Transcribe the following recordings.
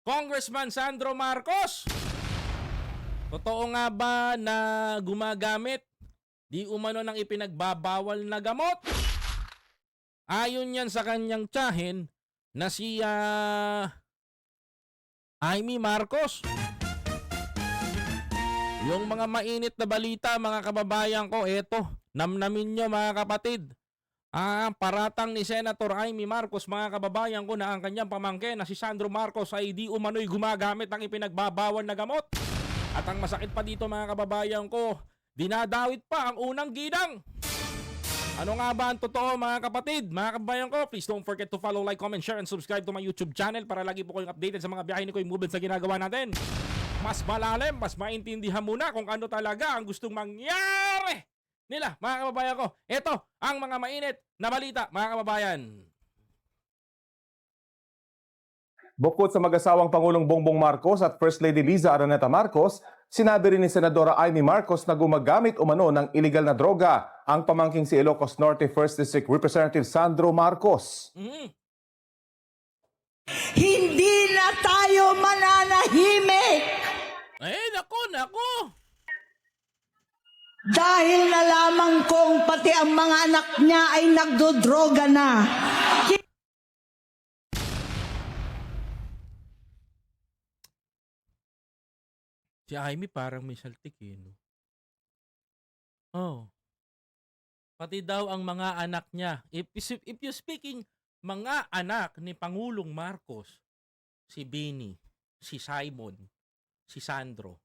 Congressman Sandro Marcos. Totoo nga ba na gumagamit di umano ng ipinagbabawal na gamot? Ayon yan sa kanyang tiyahin na si ah, Amy Marcos. Yung mga mainit na balita mga kababayan ko, eto, namnamin nyo mga kapatid. Ah, paratang ni Senator Amy Marcos mga kababayan ko na ang kanyang pamangkin na si Sandro Marcos ay di umano'y gumagamit ng ipinagbabawal na gamot. At ang masakit pa dito mga kababayan ko, dinadawit pa ang unang ginang. Ano nga ba ang totoo mga kapatid? Mga kababayan ko, please don't forget to follow, like, comment, share, and subscribe to my YouTube channel para lagi po kayong updated sa mga biyahe ni Kuya Movements na ginagawa natin. Mas malalim, mas maintindihan muna kung ano talaga ang gustong mangyari nila, mga kababayan ko. Ito ang mga mainit na balita, mga kababayan. Bukod sa mag-asawang Pangulong Bongbong Marcos at First Lady Liza Araneta Marcos, sinabi rin ni Senadora Amy Marcos na gumagamit umano ng iligal na droga ang pamangking si Ilocos Norte 1st District Representative Sandro Marcos. Mm. Hindi na tayo mananahimik Eh, nako, nako. Dahil nalaman kong pati ang mga anak niya ay nagdodroga na. Si Amy parang may saltik eh, no? Oh. Pati daw ang mga anak niya. If, if you speaking mga anak ni Pangulong Marcos, si Bini, si Simon, si Sandro,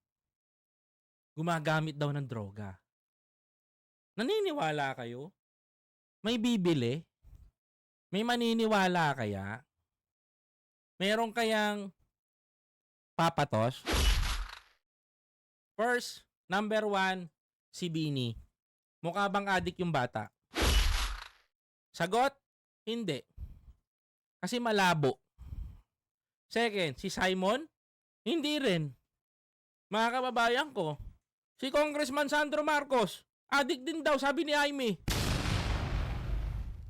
gumagamit daw ng droga. Naniniwala kayo? May bibili? May maniniwala kaya? Meron kayang papatos? First, number one, si Bini. Mukha bang adik yung bata? Sagot, hindi. Kasi malabo. Second, si Simon, hindi rin. Mga kababayan ko, si Congressman Sandro Marcos, adik din daw, sabi ni Aimee.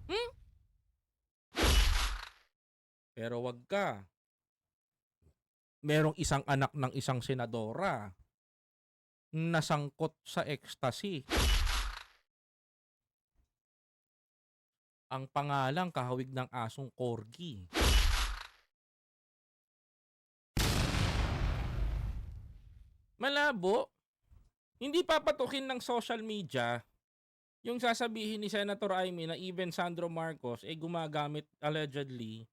Hmm? Pero wag ka. Merong isang anak ng isang senadora nasangkot sa ecstasy. Ang pangalang kahawig ng asong corgi. Malabo. Hindi papatukin ng social media yung sasabihin ni Senator Amy na even Sandro Marcos ay gumagamit allegedly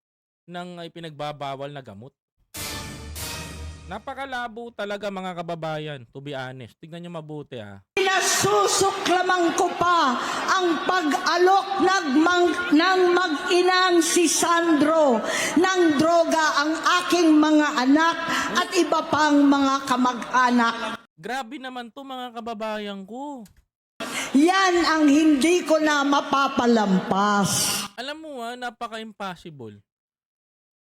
ng ay pinagbabawal na gamot. Napakalabo talaga mga kababayan, to be honest. Tignan nyo mabuti ah. Pinasusuklaman ko pa ang pag-alok ng, mang- ng mag-inang si Sandro ng droga ang aking mga anak at iba pang mga kamag-anak. Grabe naman to mga kababayan ko. Yan ang hindi ko na mapapalampas. Alam mo ah, napaka-impossible.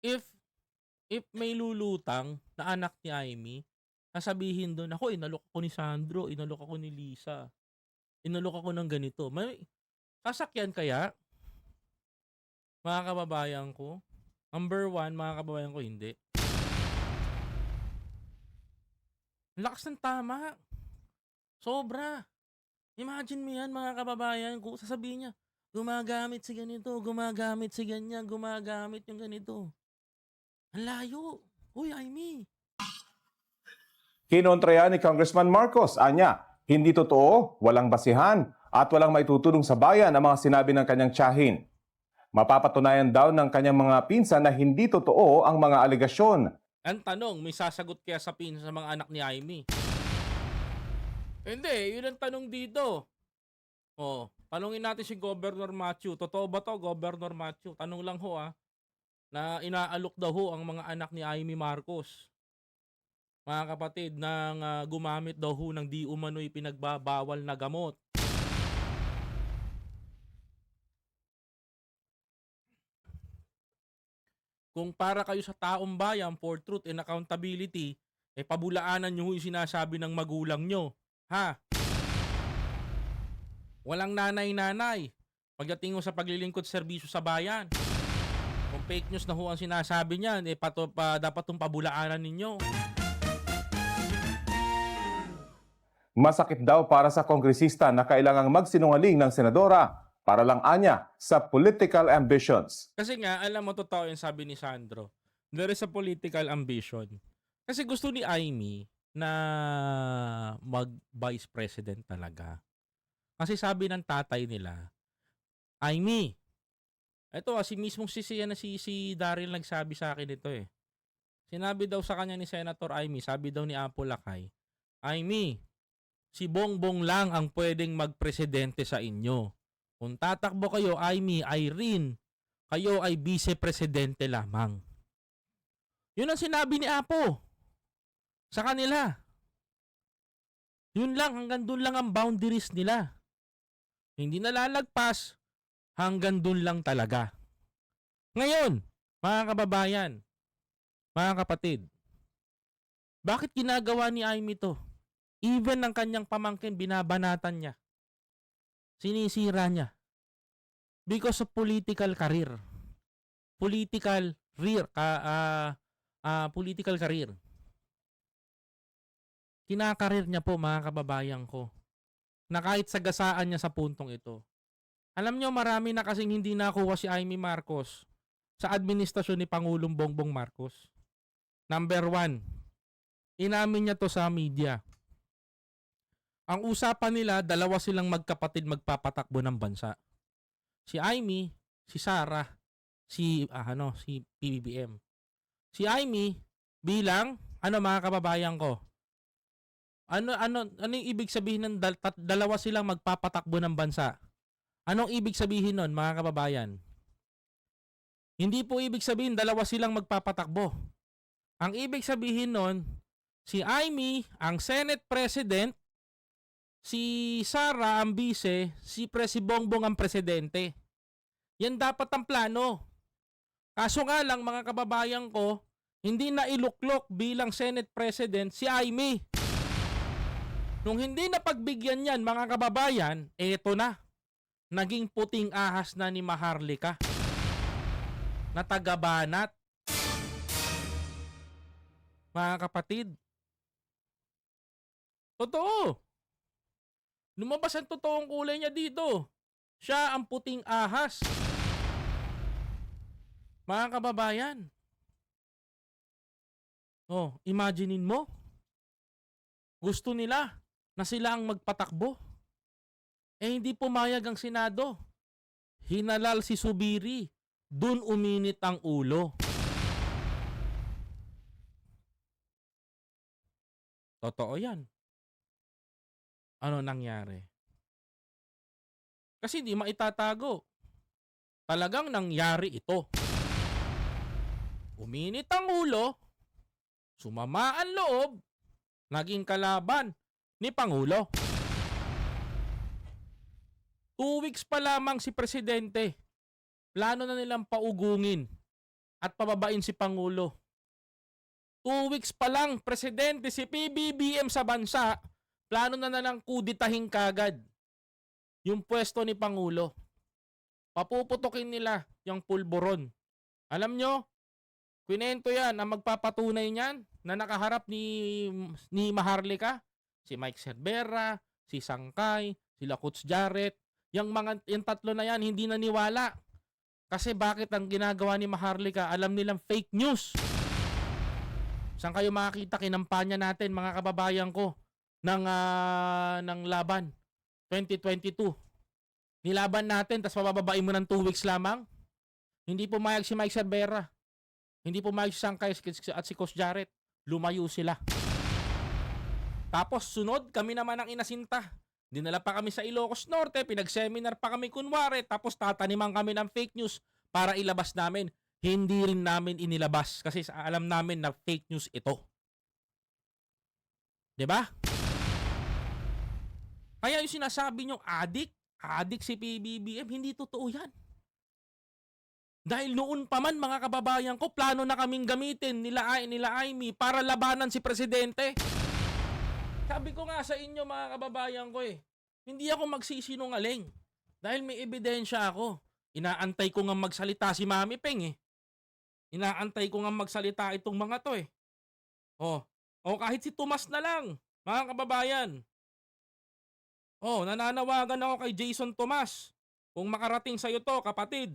If if may lulutang na anak ni Amy, sasabihin doon, ako, inalok ako ni Sandro, inalok ako ni Lisa, inalok ako ng ganito. May sasakyan kaya? Mga kababayan ko? Number one, mga kababayan ko, hindi. Lakas ng tama. Sobra. Imagine mo yan, mga kababayan ko. Sasabihin niya, gumagamit si ganito, gumagamit si ganyan, gumagamit yung ganito. Ang layo. Uy, Amy. Kinontraya ni Congressman Marcos, anya, hindi totoo, walang basihan, at walang maitutulong sa bayan ang mga sinabi ng kanyang tiyahin. Mapapatunayan daw ng kanyang mga pinsan na hindi totoo ang mga alegasyon. Ang tanong, may sasagot kaya sa pin sa mga anak ni Amy? Hindi, yun ang tanong dito. Oh, tanungin natin si Governor Matthew. Totoo ba to, Governor Matthew? Tanong lang ho ah. Na inaalok daw ho ang mga anak ni Amy Marcos. Mga kapatid, nang ah, gumamit daw ho ng di umano'y pinagbabawal na gamot. Kung para kayo sa taong bayan for truth and accountability, eh pabulaanan nyo yung sinasabi ng magulang nyo. Ha? Walang nanay-nanay. Pagdating sa paglilingkod serbisyo sa bayan. Kung fake news na ho ang sinasabi niyan, eh pato, pa, dapat itong pabulaanan ninyo. Masakit daw para sa kongresista na kailangang magsinungaling ng senadora para lang anya sa political ambitions. Kasi nga, alam mo, totoo yung sabi ni Sandro. There is a political ambition. Kasi gusto ni Amy na mag-vice president talaga. Kasi sabi ng tatay nila, Amy, ito ah, si mismong si, si, ano, si, si Daryl nagsabi sa akin ito eh. Sinabi daw sa kanya ni Senator Amy, sabi daw ni Apo Lakay, Amy, si Bongbong lang ang pwedeng magpresidente sa inyo. Kung tatakbo kayo, Amy, Irene, kayo ay vice-presidente lamang. Yun ang sinabi ni Apo sa kanila. Yun lang, hanggang doon lang ang boundaries nila. Hindi nalalagpas, hanggang doon lang talaga. Ngayon, mga kababayan, mga kapatid, bakit ginagawa ni Amy to? Even ng kanyang pamangkin, binabanatan niya. Sinisira niya. Because of political career. Political career. Ka, ah, ah, political career. Kinakarir niya po mga kababayan ko. Na kahit sagasaan niya sa puntong ito. Alam niyo marami na kasing hindi nakuha si Amy Marcos sa administrasyon ni Pangulong Bongbong Marcos. Number one, inamin niya to sa media. Ang usapan nila, dalawa silang magkapatid magpapatakbo ng bansa. Si Amy, si Sarah, si ah, ano, si PBBM. Si Amy bilang ano mga kababayan ko. Ano ano ano yung ibig sabihin ng dal- tat- dalawa silang magpapatakbo ng bansa? Anong ibig sabihin nun, mga kababayan? Hindi po ibig sabihin dalawa silang magpapatakbo. Ang ibig sabihin nun, si Amy ang Senate President, si Sara ang vice, si Presi Bongbong ang presidente. Yan dapat ang plano. Kaso nga lang mga kababayan ko, hindi na iluklok bilang Senate President si Amy. Nung hindi na pagbigyan yan mga kababayan, eto na. Naging puting ahas na ni Maharlika. Na taga-banat. Mga kapatid. Totoo. Lumabas ang totoong kulay niya dito. Siya ang puting ahas. Mga kababayan. Oh, imaginein mo. Gusto nila na sila ang magpatakbo. Eh hindi pumayag ang Senado. Hinalal si Subiri. Dun uminit ang ulo. Totoo yan. Ano nangyari? Kasi di maitatago. Talagang nangyari ito. Uminit ang ulo, sumama ang loob, naging kalaban ni Pangulo. Two weeks pa lamang si Presidente. Plano na nilang paugungin at pababain si Pangulo. Two weeks pa lang, Presidente, si PBBM sa bansa, plano na nalang kuditahin kagad yung pwesto ni Pangulo. Papuputokin nila yung pulburon. Alam nyo, kwinento yan, ang magpapatunay niyan na nakaharap ni, ni Maharlika, si Mike Cervera, si Sangkay, sila Coach Jarrett, yung mga yung tatlo na yan hindi naniwala. Kasi bakit ang ginagawa ni Maharlika, alam nilang fake news. Saan kayo makakita kinampanya natin mga kababayan ko ng ah, ng laban 2022? Nilaban natin tapos pababain mo ng 2 weeks lamang? Hindi pumayag si Mike Cervera. Hindi pumayag si Sangkay at si Coach Jarrett. Lumayo sila. Tapos sunod, kami naman ang inasinta. Dinala pa kami sa Ilocos Norte, pinag-seminar pa kami kunwari, tapos tataniman kami ng fake news para ilabas namin. Hindi rin namin inilabas kasi alam namin na fake news ito. 'Di ba? Kaya yung sinasabi nyo, adik, adik si PBBM, hindi totoo yan. Dahil noon pa man mga kababayan ko, plano na kaming gamitin nila ay nila Amy para labanan si presidente. Sabi ko nga sa inyo mga kababayan ko eh, hindi ako magsisinungaling. Dahil may ebidensya ako. Inaantay ko nga magsalita si Mami Peng eh. Inaantay ko nga magsalita itong mga to eh. Oh, o kahit si Tomas na lang, mga kababayan. Oh, nananawagan ako kay Jason Tomas. Kung makarating sa'yo to, kapatid.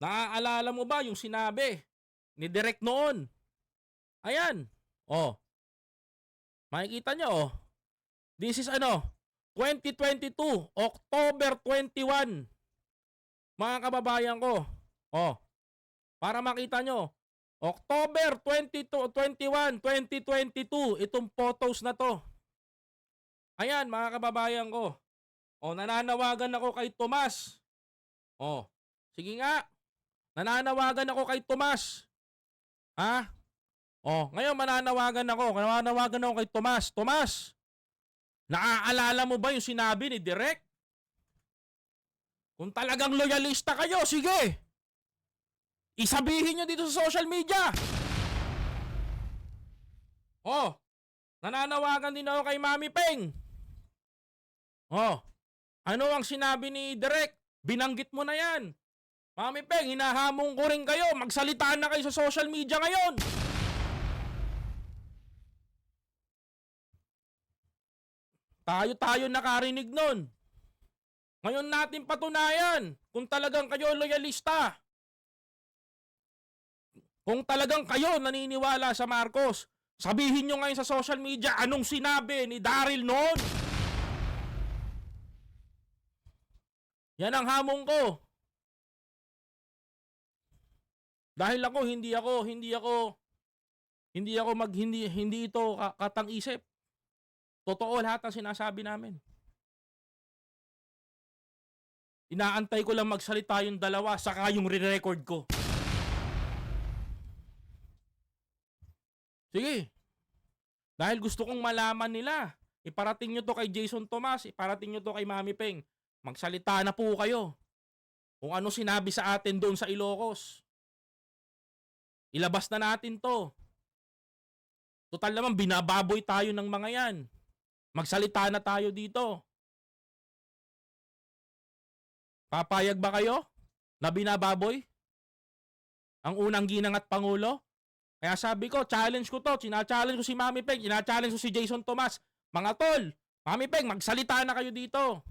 Naaalala mo ba yung sinabi ni Direk noon? Ayan. Oh. Makikita nyo, oh. This is ano, 2022, October 21. Mga kababayan ko. Oh. Para makita nyo, October 22, 21, 2022, itong photos na to. Ayan, mga kababayan ko. O, nananawagan ako kay Tomas. O, sige nga. Nananawagan ako kay Tomas. Ha? O, ngayon mananawagan ako. Nananawagan ako kay Tomas. Tomas, naaalala mo ba yung sinabi ni Direk? Kung talagang loyalista kayo, sige. Isabihin nyo dito sa social media. Oh, nananawagan din ako kay Mami Peng. Oh, ano ang sinabi ni Direk? Binanggit mo na yan. Mami Peng, hinahamon ko rin kayo. Magsalita na kayo sa social media ngayon. Tayo-tayo nakarinig nun. Ngayon natin patunayan kung talagang kayo loyalista. Kung talagang kayo naniniwala sa Marcos, sabihin nyo ngayon sa social media anong sinabi ni Daryl noon. Yan ang hamon ko. Dahil ako hindi ako hindi ako hindi ako mag hindi hindi ito ka- katang isip. Totoo lahat ng sinasabi namin. Inaantay ko lang magsalita yung dalawa saka yung re-record ko. Sige. Dahil gusto kong malaman nila. Iparating nyo to kay Jason Tomas, iparating nyo to kay Mami Peng. Magsalita na po kayo. Kung ano sinabi sa atin doon sa Ilocos. Ilabas na natin to. Total naman, binababoy tayo ng mga yan. Magsalita na tayo dito. Papayag ba kayo na binababoy? Ang unang ginang at pangulo? Kaya sabi ko, challenge ko to. Sina-challenge ko si Mami Peng. Sina-challenge ko si Jason Tomas. Mga tol, Mami Peng, magsalita na kayo dito.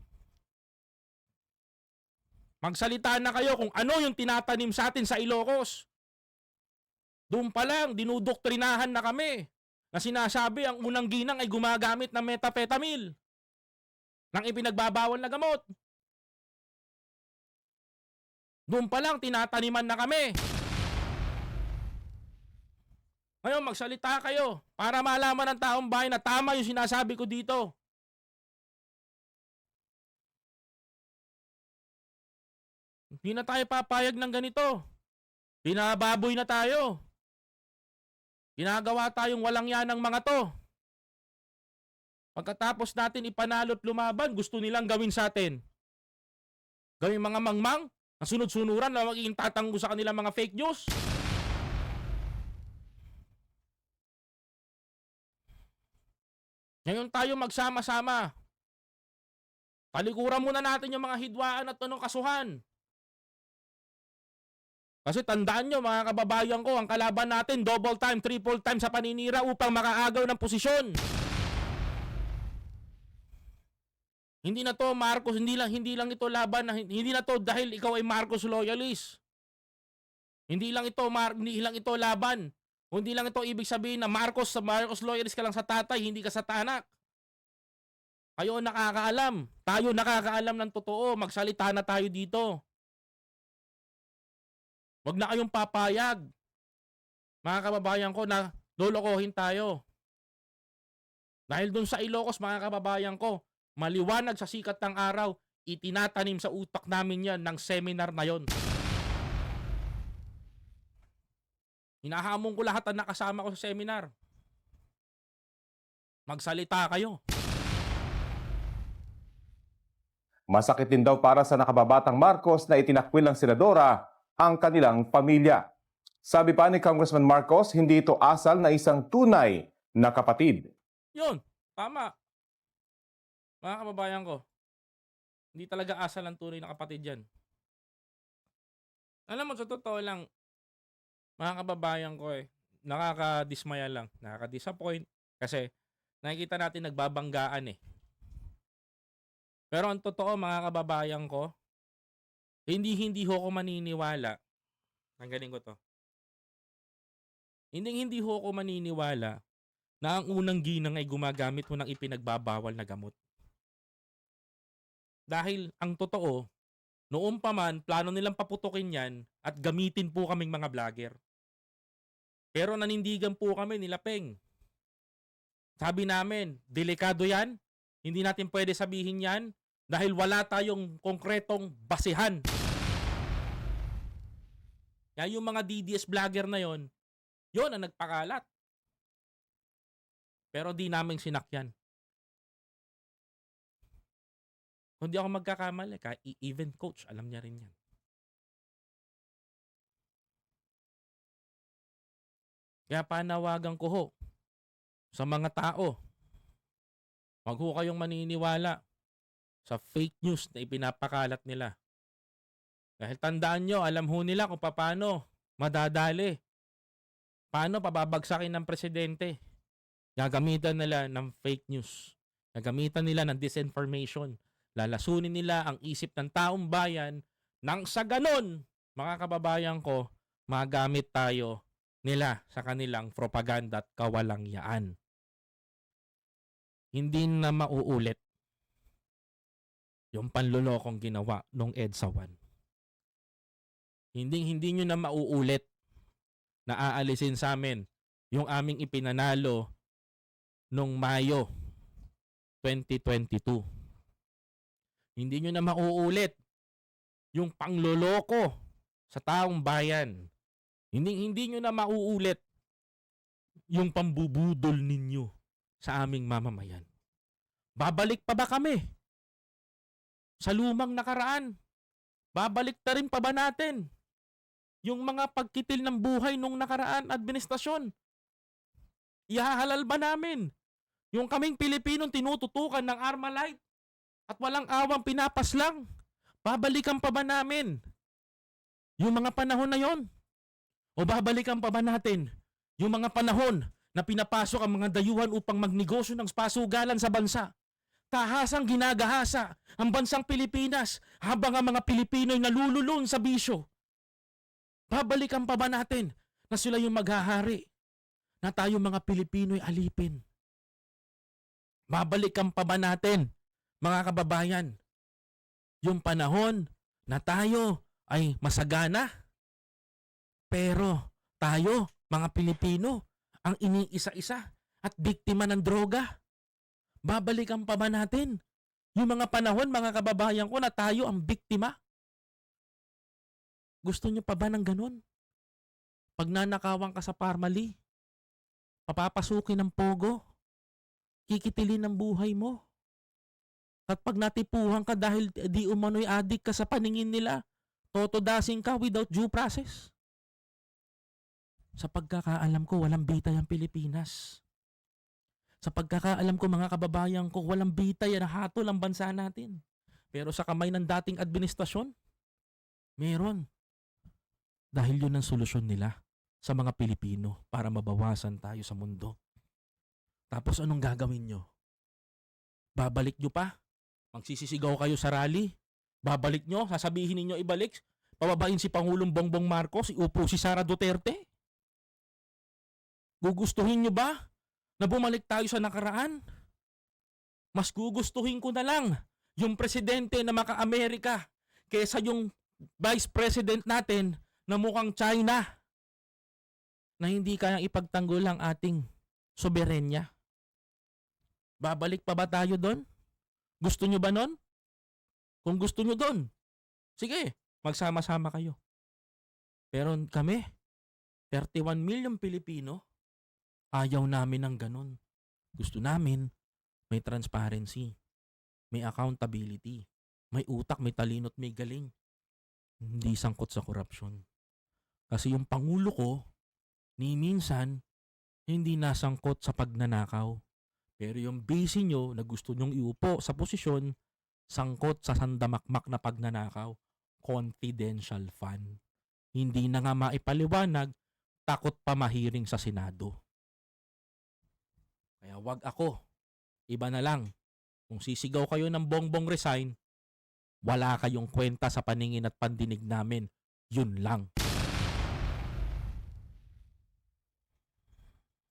Magsalita na kayo kung ano yung tinatanim sa atin sa Ilocos. Doon pa lang, dinudoktrinahan na kami na sinasabi ang unang ginang ay gumagamit ng methamphetamine ng ipinagbabawal na gamot. Doon pa lang, tinataniman na kami. Ngayon, magsalita kayo para malaman ng taong bayan na tama yung sinasabi ko dito. Hindi na tayo papayag ng ganito. Binababoy na tayo. Ginagawa tayong walang yan ng mga to. Pagkatapos natin ipanalo't lumaban, gusto nilang gawin sa atin. Gawin mga mangmang, na sunod-sunuran na magiging tatanggo sa kanilang mga fake news. Ngayon tayo magsama-sama. Talikuran muna natin yung mga hidwaan at anong kasuhan. Kasi tandaan nyo mga kababayan ko, ang kalaban natin double time, triple time sa paninira upang makaagaw ng posisyon. Hindi na to Marcos, hindi lang hindi lang ito laban na hindi na to dahil ikaw ay Marcos loyalist. Hindi lang ito Mar, hindi lang ito laban. Hindi lang ito ibig sabihin na Marcos sa Marcos loyalist ka lang sa tatay, hindi ka sa tanak. Kayo nakakaalam. Tayo nakakaalam ng totoo. Magsalita na tayo dito. Huwag na kayong papayag. Mga kababayan ko na lolokohin tayo. Dahil dun sa Ilocos, mga kababayan ko, maliwanag sa sikat ng araw, itinatanim sa utak namin yan ng seminar na yon. Hinahamon ko lahat ang nakasama ko sa seminar. Magsalita kayo. Masakit din daw para sa nakababatang Marcos na itinakwil ng senadora ang kanilang pamilya. Sabi pa ni Congressman Marcos, hindi ito asal na isang tunay na kapatid. Yun, tama. Mga kababayan ko, hindi talaga asal ang tunay na kapatid yan. Alam mo, sa totoo lang, mga kababayan ko eh, nakakadismaya lang, nakaka-disappoint kasi nakikita natin nagbabanggaan eh. Pero ang totoo mga kababayan ko, hindi hindi ho ako maniniwala. Tanggalin ko to. Hindi hindi ho ako maniniwala na ang unang ginang ay gumagamit mo ng ipinagbabawal na gamot. Dahil ang totoo, noon pa man, plano nilang paputukin yan at gamitin po kaming mga vlogger. Pero nanindigan po kami nila Peng. Sabi namin, delikado yan. Hindi natin pwede sabihin yan dahil wala tayong konkretong basihan. Kaya yung mga DDS vlogger na yon, yon ang nagpakalat. Pero di namin sinakyan. Kung di ako magkakamali, ka even coach, alam niya rin yan. Kaya panawagan ko ho sa mga tao, wag ho kayong maniniwala sa fake news na ipinapakalat nila. Dahil tandaan nyo, alam ho nila kung paano madadali. Paano pababagsakin ng presidente. Gagamitan nila ng fake news. Gagamitan nila ng disinformation. Lalasunin nila ang isip ng taong bayan nang sa ganon, mga kababayan ko, magamit tayo nila sa kanilang propaganda at kawalangyaan. Hindi na mauulit yung panlulokong ginawa nung EDSA 1. Hindi hindi nyo na mauulit na aalisin sa amin yung aming ipinanalo nung Mayo 2022. Hindi nyo na mauulit yung pangloloko sa taong bayan. Hindi hindi nyo na mauulit yung pambubudol ninyo sa aming mamamayan. Babalik pa ba kami? Sa lumang nakaraan? Babalik na rin pa ba natin? Yung mga pagkitil ng buhay nung nakaraan administrasyon? Ihahalal ba namin? Yung kaming Pilipinong tinututukan ng Armalite at walang awang pinapaslang? Babalikan pa ba namin? Yung mga panahon na yon? O babalikan pa ba natin yung mga panahon na pinapasok ang mga dayuhan upang magnegosyo ng pasugalan sa bansa? Tahasang ginagahasa ang bansang Pilipinas habang ang mga Pilipino ay nalululun sa bisyo. Babalikan pa ba natin na sila yung maghahari? Na tayo mga Pilipino ay alipin? Babalikan pa ba natin, mga kababayan, yung panahon na tayo ay masagana? Pero tayo, mga Pilipino, ang iniisa-isa at biktima ng droga. Babalikan pa ba natin yung mga panahon, mga kababayan ko, na tayo ang biktima? Gusto niyo pa ba ng ganun? Pag nanakawan ka sa Parmali, papapasukin ng pogo, kikitilin ng buhay mo. At pag natipuhan ka dahil di umano'y adik ka sa paningin nila, totodasing ka without due process. Sa pagkakaalam ko, walang bitay ang Pilipinas. Sa pagkakaalam ko, mga kababayan ko, walang bitay na hatol ang bansa natin. Pero sa kamay ng dating administrasyon, meron. Dahil yun ang solusyon nila sa mga Pilipino para mabawasan tayo sa mundo. Tapos anong gagawin nyo? Babalik nyo pa? Magsisisigaw kayo sa rally? Babalik nyo? Sasabihin ninyo ibalik? Pababain si Pangulong Bongbong Marcos? Iupo si Sara Duterte? Gugustuhin nyo ba na bumalik tayo sa nakaraan? Mas gugustuhin ko na lang yung presidente na maka-Amerika kesa yung vice president natin na mukhang China na hindi kayang ipagtanggol ang ating soberenya. Babalik pa ba tayo doon? Gusto nyo ba nun? Kung gusto nyo doon, sige, magsama-sama kayo. Pero kami, 31 million Pilipino, ayaw namin ng ganun. Gusto namin may transparency, may accountability, may utak, may talino at may galing. Hindi sangkot sa korupsyon. Kasi yung pangulo ko, ni minsan, hindi nasangkot sa pagnanakaw. Pero yung base nyo na gusto nyong iupo sa posisyon, sangkot sa sandamakmak na pagnanakaw. Confidential fund. Hindi na nga maipaliwanag takot pa mahiring sa Senado. Kaya wag ako. Iba na lang. Kung sisigaw kayo ng bongbong resign, wala kayong kwenta sa paningin at pandinig namin. Yun lang.